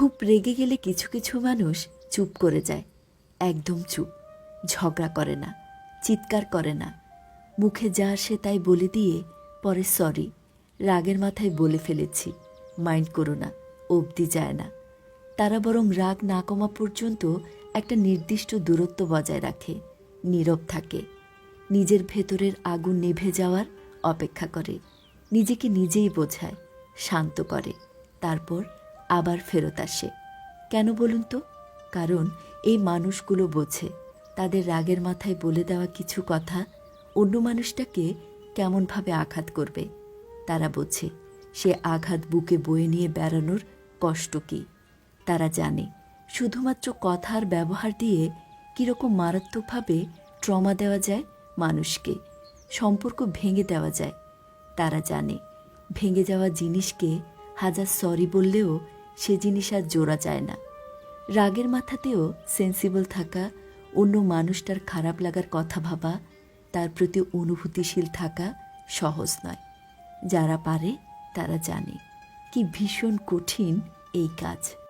খুব রেগে গেলে কিছু কিছু মানুষ চুপ করে যায়। একদম চুপ, ঝগড়া করে না, চিৎকার করে না। মুখে যা আসে তাই বলে দিয়ে পরে সরি রাগের মাথায় বলে ফেলেছি মাইন্ড করো না, অবধি যায় না। তারা বরং রাগ না কমা পর্যন্ত একটা নির্দিষ্ট দূরত্ব বজায় রাখে, নীরব থাকে। নিজের ভেতরের আগুন নিভে যাওয়ার অপেক্ষা করে, নিজেকে নিজেই বোঝায়, শান্ত করে। তারপর আবার ফেরত আসে। কেন বলুন তো? কারণ এই মানুষগুলো বোঝে। তাদের রাগের মাথায় বলে দেওয়া কিছু কথা অন্য মানুষটাকে কেমনভাবে আঘাত করবে। তারা বোঝে, সে আঘাত বুকে বয়ে নিয়ে বেড়ানোর কষ্ট কী। তারা জানে, শুধুমাত্র কথার ব্যবহার দিয়ে কীরকম মারাত্মকভাবে ট্রমা দেওয়া যায় মানুষকে, সম্পর্ক ভেঙে দেওয়া যায়। তারা জানে, ভেঙে যাওয়া জিনিসকে হাজার সরি বললেও সে জিনিস আর জোড়া যায় না। রাগের মাথাতেও সেন্সিবল থাকা, অন্য মানুষটার খারাপ লাগার কথা ভাবা, তার প্রতি অনুভূতিশীল থাকা সহজ নয়। যারা পারে, তারা জানে। কি ভীষণ কঠিন এই কাজ।